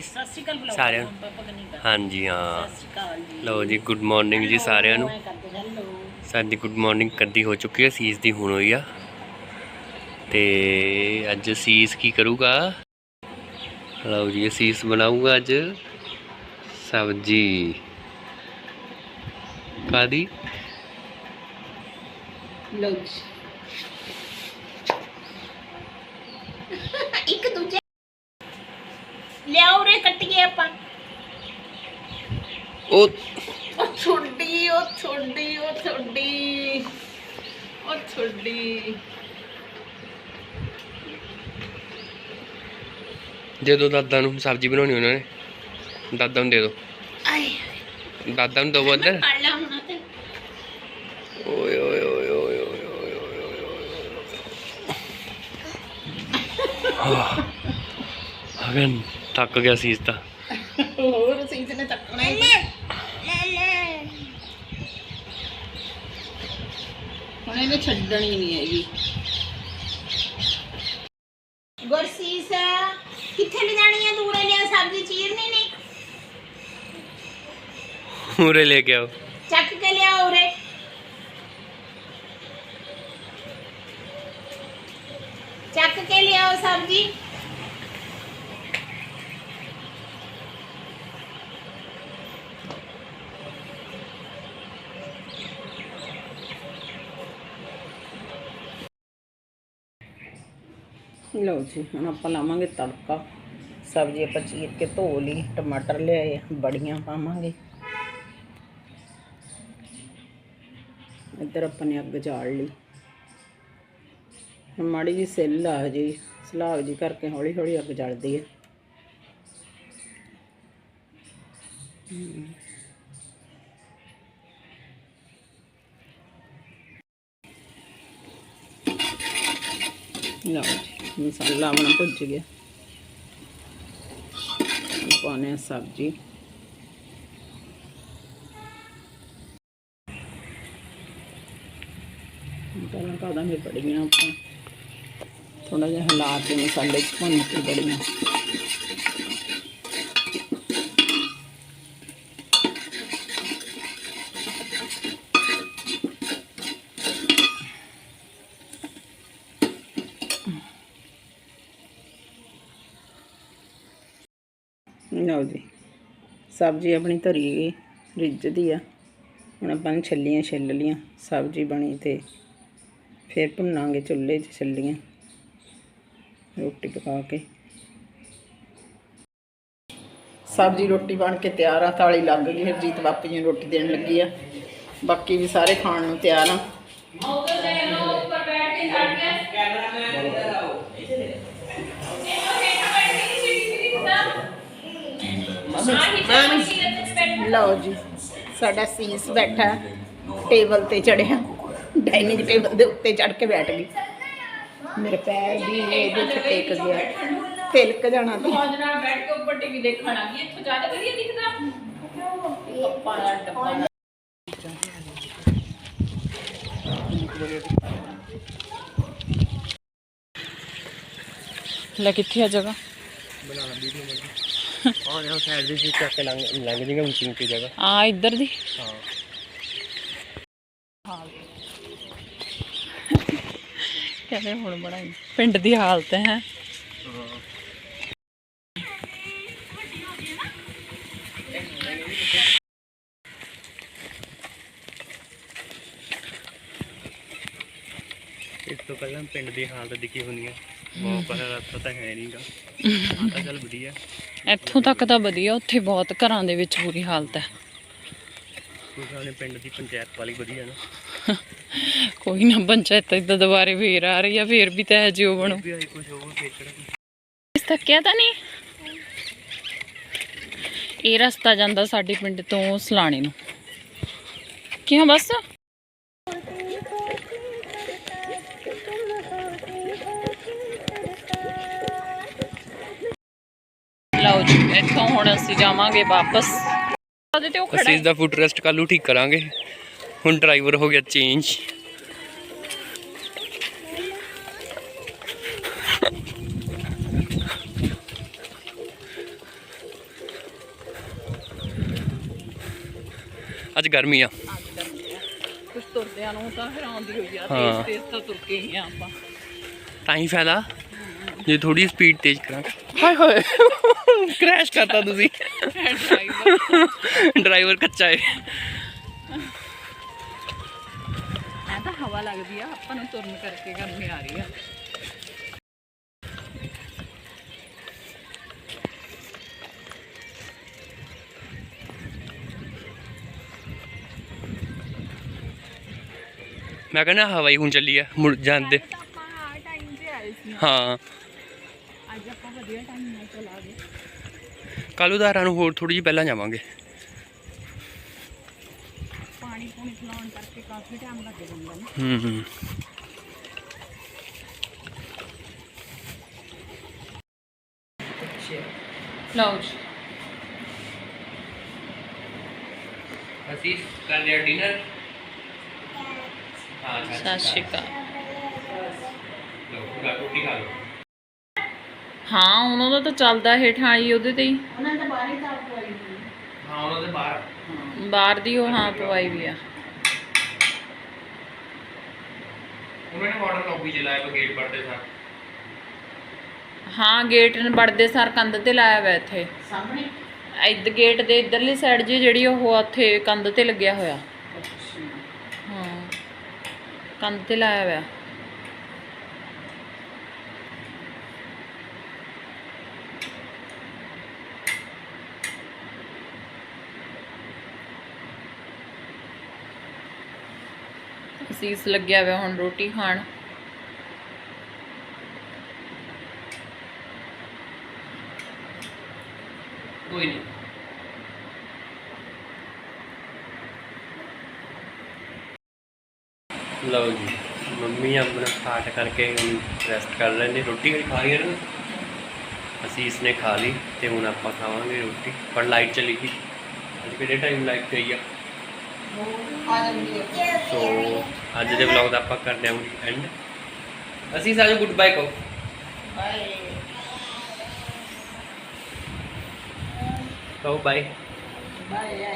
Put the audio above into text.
ਸਤਿ ਸ਼੍ਰੀ ਅਕਾਲ ਬੁਲਾਓ ਸਾਰਿਆਂ ਨੂੰ। ਪਾਪਾ ਕਨੀ ਕਰ ਹਾਂਜੀ ਹਾਂ। ਸਤਿ ਸ਼੍ਰੀ ਅਕਾਲ ਜੀ। ਲਓ ਜੀ ਗੁੱਡ ਮਾਰਨਿੰਗ ਜੀ ਸਾਰਿਆਂ ਨੂੰ। ਹੈਲੋ ਸਾਡੀ ਗੁੱਡ ਮਾਰਨਿੰਗ ਕਰਦੀ ਹੋ ਚੁੱਕੀ ਹੈ ਸੀਸ ਦੀ ਹੁਣ ਹੋਈ ਆ। ਤੇ ਅੱਜ ਸੀਸ ਕੀ ਕਰੂਗਾ? ਲਓ ਜੀ ਸੀਸ ਬਣਾਊਗਾ ਅੱਜ। ਸਬਜੀ। ਕਾਦੀ ਲਓ ਜੀ। ਆਪਾਂ। ਉਹ ਉਹ ਛੁੱਡੀ ਉਹ ਛੁੱਡੀ ਉਹ ਛੁੱਡੀ ਉਹ ਛੁੱਡੀ ਦੇ ਦੋ ਦਾਦਾ ਨੂੰ ਸਬਜੀ ਬਣਾਉਣੀ ਉਹਨਾਂ ਨੇ। ਦਾਦਾ ਨੂੰ ਦੇ ਦੋ। ਆਏ। ਦਾਦਾ ਨੂੰ ਦਵੋ ਇੱਧਰ ਪੜ ਲਾ ਹੁਣ ਤੇ ਓਏ ਓਏ ਓਏ ਓਏ ਓਏ ਓਏ ਓਏ ਓਏ ਅਗਨ ਥੱਕ ਗਿਆ ਸੀਸ ਤਾਂ। ਹੋਰ ਸੀਸ ਨੇ ਚੱਕਣਾ ਹੀ ਹੁਣ ਇਹਨੇ ਛੱਡਣੀ ਨਹੀਂ ਹੈਗੀ। ਗੁਰਸੀਸ ਕਿੱਥੇ ਲੈ ਜਾਣੀ ਹੈ ਦੂਰੇ ਲਿਆ ਸਬਜ਼ੀ ਚੀਰਨੀ ਨਹੀਂ ਉਰੇ ਲੈ ਕੇ ਆਓ। ਚੱਕ ਕੇ ਲਿਆ ਉਰੇ। ਚੱਕ ਕੇ ਲਿਆਓ ਸਬਜ਼ੀ। ਲਓ ਜੀ, ਹੁਣ ਆਪਾਂ ਲਾਵਾਂਗੇ ਤੜਕਾ। ਸਬਜ਼ੀ ਆਪਾਂ ਚੀਰ ਕੇ ਧੋ ਲਈ, ਟਮਾਟਰ ਲਿਆਏ, ਬੜੀਆਂ ਪਾਵਾਂਗੇ। ਇੱਧਰ ਆਪਾਂ ਨੇ ਅੱਗ ਜਾਲ ਲਈ। ਹੁਣ ਮਾੜੀ ਜੀ ਸਿੱਲ ਆ ਜੀ ਸਲਾਬ ਜੀ ਕਰਕੇ ਹੌਲੀ ਹੌਲੀ ਅੱਗ ਜਲਦੀ ਹੈ ਲਓ ਜੀ। ਮਸਾਲਾ ਆਪਣਾ ਭੁੱਜ ਗਿਆ। ਪਾਉਣੇ ਪਾਉਂਦੇ ਸਬਜ਼ੀ। ਪਹਿਲਾਂ ਪਾ ਦਾਂਗੇ ਬੜੀਆਂ ਆਪਾਂ ਥੋੜਾ ਜਿਹਾ ਹਿਲਾ ਕੇ ਮਸਾਲੇ ਚ ਭੁੰਨ ਕੇ ਬੜੀਆਂ। ਲਓ ਜੀ ਸਬਜ਼ੀ ਆਪਣੀ ਧਰੀ ਗਈ ਰਿੱਝਦੀ ਆ। ਹੁਣ ਆਪਾਂ ਨੇ ਛੱਲੀਆਂ ਛਿੱਲ ਲੀਆਂ, ਸਬਜ਼ੀ ਬਣੀ ਤੇ ਫਿਰ ਭੁੰਨਾਂਗੇ ਚੁੱਲ੍ਹੇ 'ਚ ਛੱਲੀਆਂ, ਰੋਟੀ ਪਕਾ ਕੇ। ਸਬਜ਼ੀ ਰੋਟੀ ਬਣ ਕੇ ਤਿਆਰ ਆ ਤਾਲੀ ਲੱਗ ਗਈ, ਹਰਜੀਤ ਬਾਪੂ ਜੀ ਨੂੰ ਰੋਟੀ ਦੇਣ ਲੱਗੀ ਆ। ਬਾਕੀ ਵੀ ਸਾਰੇ ਖਾਣ ਨੂੰ ਤਿਆਰ ਆ। ਲਓ ਜੀ ਸਾਡਾ ਸੀਸ ਬੈਠਾ ਟੇਬਲ ਤੇ ਚੜਿਆ ਡਾਈਨਿੰਗ ਟੇਬਲ ਦੇ ਉੱਤੇ ਚੜ ਕੇ ਬੈਠ ਗਈ। ਮੇਰੇ ਪੈਰ ਵੀ ਇਹਦੇ ਤੇ ਟੇਕ ਗਿਆ ਤਿਲਕ ਜਾਣਾ ਤੇ ਮੌਜ ਨਾਲ ਬੈਠ ਕੇ ਉੱਪਰ ਟੀਵੀ ਦੇਖਣ ਆ ਗਈ ਇੱਥੋਂ ਜ਼ਿਆਦਾ ਵਧੀਆ ਦਿਖਦਾ। ਦਾ ਡੱਬਾ। ਲੈ ਕਿੱਥੇ ਆ ਜਗ੍ਹਾ? ਔਰ ਇਹ ਸਾਈਡ ਦੀ ਚੱਕ ਕੇ ਲੰਘ ਲੰਘ ਜੀਗਾ ਉੱਚੀ ਉੱਚੀ ਜਗ੍ਹਾ। ਆ ਇੱਧਰ ਦੀ। ਹਾਂ। ਕਹਿੰਦੇ ਹੁਣ ਬਣਾਈ ਪਿੰਡ ਦੀ ਹਾਲਤ ਹੈ। ਇਸ ਤੋਂ ਪਹਿਲਾਂ ਪਿੰਡ ਦੀ ਹਾਲਤ ਦਿਖੀ ਹੁੰਦੀ ਹੈ। ਬਹੁਤ ਪਹਿਲਾਂ ਰਸਤਾ ਤਾਂ ਹੈ ਨਹੀਂਗਾ ਆ ਤਾਂ ਚੱਲ ਵਧੀਆ ਇੱਥੋਂ ਤੱਕ ਤਾਂ ਵਧੀਆ ਉੱਥੇ ਬਹੁਤ ਘਰਾਂ ਦੇ ਵਿੱਚ ਬੁਰੀ ਹਾਲਤ ਹੈ। ਆਪਣੇ ਪਿੰਡ ਦੀ ਪੰਚਾਇਤ ਵਾਲੀ ਵਧੀਆ ਨਾ। ਕੋਈ ਨਾ ਪੰਚਾਇਤ ਇਦਾਂ ਦੁਬਾਰੇ ਫੇਰ ਆ ਰਹੀ ਆ ਫੇਰ ਵੀ ਤਾਂ ਜਿਉ ਬਣੋ। ਇਸ ਤੱਕਿਆ ਤਾਂ ਨਹੀਂ? ਇਹ ਰਸਤਾ ਜਾਂਦਾ ਸਾਡੇ ਪਿੰਡ ਤੋਂ ਸਲਾਣੇ ਨੂੰ। ਕਿਉਂ ਬਸ? ਇੱਥੋਂ ਹੁਣ ਅਸੀਂ ਜਾਵਾਂਗੇ ਵਾਪਸ। ਅਸੀਂ ਦਾ ਫੁੱਟ ਰੈਸਟ ਕੱਲੂ ਠੀਕ ਕਰਾਂਗੇ। ਹੁਣ ਡਰਾਈਵਰ ਹੋ ਗਿਆ ਚੇਂਜ ਅੱਜ ਗਰਮੀ ਆ। ਕੁਝ ਤੁਰਦਿਆਂ ਨੂੰ ਤਾਂ ਫਿਰ ਆਉਂਦੀ ਹੋਈ ਆ ਹਾਂ। ਤੇਜ਼ ਤਾਂ ਤੁਰ ਕੇ ਹੀ ਆ ਆਪਾਂ। ਤਾਂ ਹੀ ਜੇ ਥੋੜੀ ਸਪੀਡ ਤੇਜ਼ ਕਰਾਂਗੇ। ਹਾਏ ਹਾਏ। ਕ੍ਰੈਸ਼ ਕਰਤਾ ਤੁਸੀਂ। ਡਰਾਈਵਰ ਕੱਚਾ ਹੈ। ਐ ਤਾਂ ਹਵਾ ਲੱਗਦੀ ਆ ਆਪਾਂ ਨੂੰ ਤੁਰਨ ਕਰਕੇ ਗਰਮੀ ਆ ਰਹੀ ਆ। ਮੈਂ ਕਹਿੰਦਾ ਹਵਾਈ ਹੁਣ ਚੱਲੀ ਆ ਮੁੜ ਜਾਂਦੇ। ਆ ਹਾਂ। ਅੱਜ ਆਪਾਂ ਵਧੀਆ ਟਾਈਮ ਕੱਲ੍ਹ ਉਧਾਰਾਂ ਨੂੰ ਹੋਰ ਥੋੜੀ ਜਿਹੀ ਪਹਿਲਾਂ ਜਾਵਾਂਗੇ। ਪਾਣੀ ਪੂਣੀ ਖਲਾਉਣ ਕਰਕੇ ਕਾਫੀ ਟਾਈਮ ਲੱਗ ਜਾਂਦਾ ਨਾ। ਹੂੰ ਹੂੰ। ਲਓ ਜੀ। ਅਸੀਂ ਕਰ ਲਿਆ ਡਿਨਰ ਹਾਂ। ਸਤਿ ਸ਼੍ਰੀ ਅਕਾਲ। ਲਓ ਰੋਟੀ ਖਾ ਲਓ। ਹਾਂ ਉਹਨਾਂ ਦਾ ਤਾਂ ਚੱਲਦਾ ਹੇਠਾਂ ਆਈ ਉਹਦੇ ਤੇ ਹੀ। ਹਾਂ ਉਹਨਾਂ ਦੇ ਬਾਹਰ। ਬਾਹਰ ਦੀ ਉਹ ਹਾਂ ਪਵਾਈ ਵੀ ਆ। ਉਹਨਾਂ ਨੇ ਮਾਡਲ ਲੌਬੀ ਪੜਦੇ ਸਾਰ। ਹਾਂ ਗੇਟ ਨੇ ਵੜਦੇ ਸਾਰ ਕੰਧ ਤੇ ਲਾਇਆ ਹੋਇਆ ਇੱਥੇ। ਸਾਹਮਣੇ? ਇੱਧ ਗੇਟ ਦੇ ਇਧਰਲੀ ਸਾਈਡ ਜੀ ਜਿਹੜੀ ਉਹ ਆ ਉੱਥੇ ਕੰਧ ਤੇ ਲੱਗਿਆ ਹੋਇਆ। ਹਾਂ। ਕੰਧ ਤੇ ਲਾਇਆ ਹੋਇਆ। ਸੀਸ ਲੱਗਿਆ ਹੋਇਆ ਹੁਣ ਰੋਟੀ ਖਾਣ। ਕੋਈ ਨਹੀਂ। ਲਓ ਜੀ, ਮੰਮੀ ਆਪਣਾ ਪਾਠ ਕਰਕੇ ਹੁਣ ਰੈਸਟ ਕਰ ਲੈਂਦੇ। ਰੋਟੀ ਵੀ ਖਾ ਲਈ ਨਾ? ਅਸੀਂ ਇਸਨੇ ਖਾ ਲਈ ਤੇ ਹੁਣ ਆਪਾਂ ਖਾਵਾਂਗੇ ਰੋਟੀ। ਪਰ ਲਾਈਟ ਚਲੀ ਗਈ। ਅੱਜ ਕਿਹੜੇ ਟਾਈਮ ਲਾਈਟ ਗਈ ਆ? ਆ ਜਾਂਦੀ ਹੈ ਸੋ ਅੱਜ ਦੇ ਵਲੌਗ ਦਾ ਆਪਾਂ ਕਰਦੇ ਹਾਂ ਐਂਡ ਅਸੀਂ ਸਾਰੇ ਗੁੱਡ ਬਾਏ ਕਹੋ ਬਾਏ ਕਹੋ ਬਾਏ ਬਾਏ